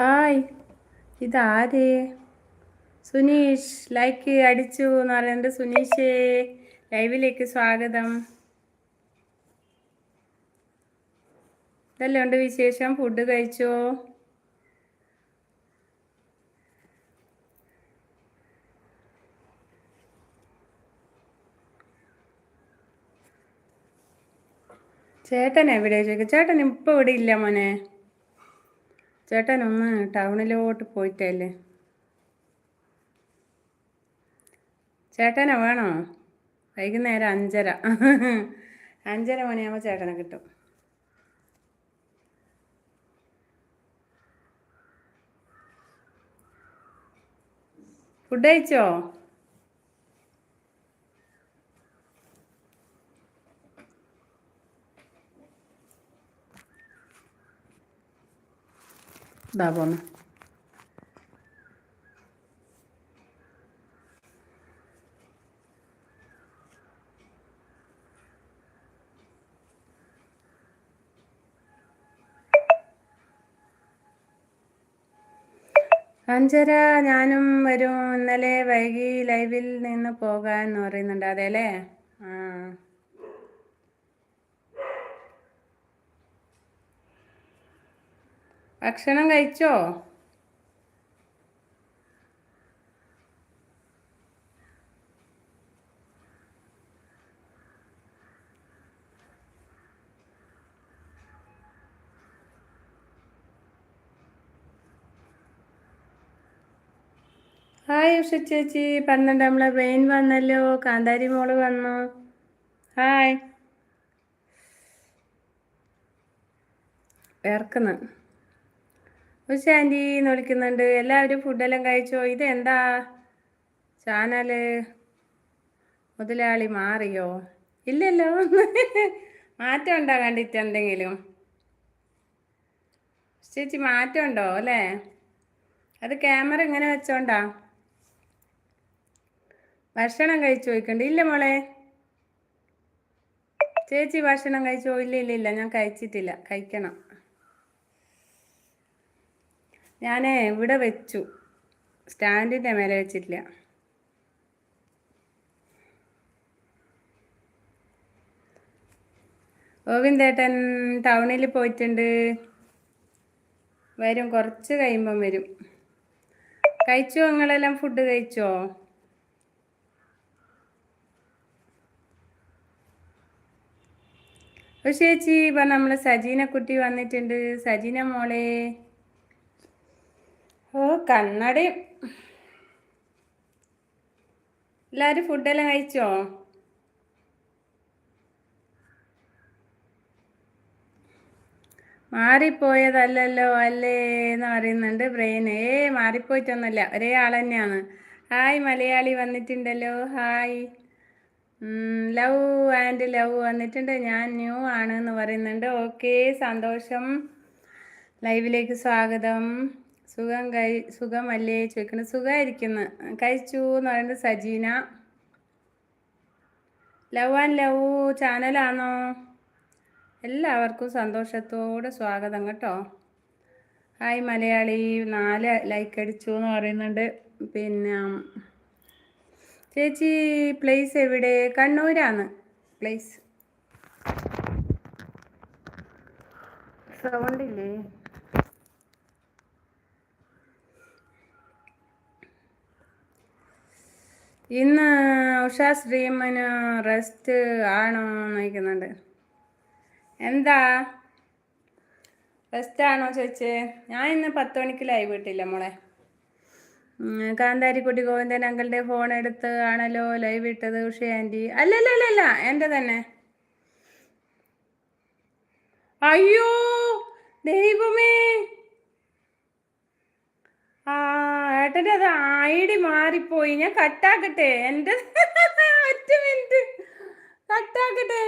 Hi. ഇതാരേ? Suneesh like അടിച്ചു എന്ന് പറയുന്നുണ്ട് സുനീഷേ. ലൈവിലേക്ക് സ്വാഗതം. ഇതെല്ലാം ഉണ്ട് വിശേഷം? ഫുഡ് കഴിച്ചോ? ചേട്ടൻ എവിടെ ചോദിക്കും? ചേട്ടൻ ഇപ്പോൾ ഇവിടെ ഇല്ല മോനെ. ചേട്ടൻ ഒന്ന് ടൗണിലോട്ട് പോയിട്ടല്ലേ ചേട്ടനെ വേണോ? വൈകുന്നേരം അഞ്ചര. അഞ്ചര മണിയാകുമ്പോൾ ചേട്ടനെ കിട്ടും. ഫുഡ് കഴിച്ചോ? പോന്ന് അഞ്ചര ഞാനും വരും. ഇന്നലെ വൈകി ലൈവിൽ നിന്ന് പോകാൻ പറയുന്നുണ്ട്. അതെ അല്ലേ? ആ. ഭക്ഷണം കഴിച്ചോ? ഹായ് ഉഷ ചേച്ചി. പറഞ്ഞിട്ട് നമ്മളെ വെയിൻ വന്നല്ലോ. കാന്താരി മോൾ വന്നു. ഹായ്. വേർക്കുന്നു ഉഷ ആന്റി എന്ന് വിളിക്കുന്നുണ്ട്. എല്ലാവരും ഫുഡെല്ലാം കഴിച്ചോ? ഇത് എന്താ ചാനൽ മുതലാളി മാറിയോ? ഇല്ലല്ലോ. മാറ്റം ഉണ്ടോ കണ്ടിട്ട് എന്തെങ്കിലും? ചേച്ചി മാറ്റം ഉണ്ടോ അല്ലേ? അത് ക്യാമറ ഇങ്ങനെ വെച്ചോണ്ടാ. ഭക്ഷണം കഴിച്ചു ചോദിക്കണ്ട. ഇല്ല മോളെ. ചേച്ചി ഭക്ഷണം കഴിച്ചോ? ഇല്ല ഇല്ല ഇല്ല. ഞാൻ കഴിച്ചിട്ടില്ല. കഴിക്കണം. ഞാൻ ഇവിടെ വെച്ചു. സ്റ്റാൻഡിന്റെ മേലെ വെച്ചിട്ടില്ല. ഗോവിന്ദേട്ടൻ ടൗണിൽ പോയിട്ടുണ്ട്. വരും കുറച്ച് കഴിയുമ്പം വരും. കഴിച്ചോ നിങ്ങളെല്ലാം? ഫുഡ് കഴിച്ചോ? ചേച്ചി ഇപ്പം നമ്മൾ സജീന കുട്ടി വന്നിട്ടുണ്ട്. സജീന മോളെ. ഓ കണ്ണടയും. എല്ലാവരും ഫുഡെല്ലാം കഴിച്ചോ? മാറിപ്പോയതല്ലല്ലോ അല്ലേ എന്ന് പറയുന്നുണ്ട് ബ്രെയിൻ. ഏ മാറിപ്പോയിട്ടൊന്നുമല്ല ഒരേ ആൾ തന്നെയാണ്. ഹായ് മലയാളി വന്നിട്ടുണ്ടല്ലോ. ഹായ്. ലവ് ആൻഡ് ലവ് വന്നിട്ടുണ്ട്. ഞാൻ ന്യൂ ആണ് എന്ന് പറയുന്നുണ്ട്. ഓക്കെ സന്തോഷം. ലൈവിലേക്ക് സ്വാഗതം. സുഖം കഴി സുഖമല്ലേ? ചോദിക്കണം സുഖമായിരിക്കുന്നു കഴിച്ചു എന്ന് പറയുന്നത് സജീന. ലവ് ആൻഡ് ലവ് ചാനലാണോ? എല്ലാവർക്കും സന്തോഷത്തോടെ സ്വാഗതം കേട്ടോ. ഹായ് മലയാളി. നാല് ലൈക്ക് അടിച്ചു എന്ന് പറയുന്നുണ്ട്. പിന്നെ ചേച്ചി പ്ലേസ് എവിടെ? കണ്ണൂരാണ്. പ്ലേസ് സൗണ്ട് ഇന്ന് ഉഷാ ശ്രീമന് റെസ്റ്റ് ആണോ എന്ന് ചോദിക്കുന്നുണ്ട്. എന്താ? റെസ്റ്റ് ആണോ ചോദിച്ചേ? ഞാൻ ഇന്ന് പത്ത് മണിക്ക് ലൈവ് ഇട്ടില്ല മോളെ. കാന്താരിക്കുട്ടി ഗോവിന്ദൻ അങ്കിളുടെ ഫോൺ എടുത്ത് ആണല്ലോ ലൈവ് ഇട്ടത് ഉഷ ആന്റി അല്ലല്ലല്ല എന്റെ തന്നെ. അയ്യോ ദൈവമേ. ആ അത് ഐ ഡി മാറിപ്പോയി. ഞാൻ കട്ടാക്കട്ടെ എന്റെ ഒറ്റ മിനിറ്റ് കട്ടാക്കട്ടെ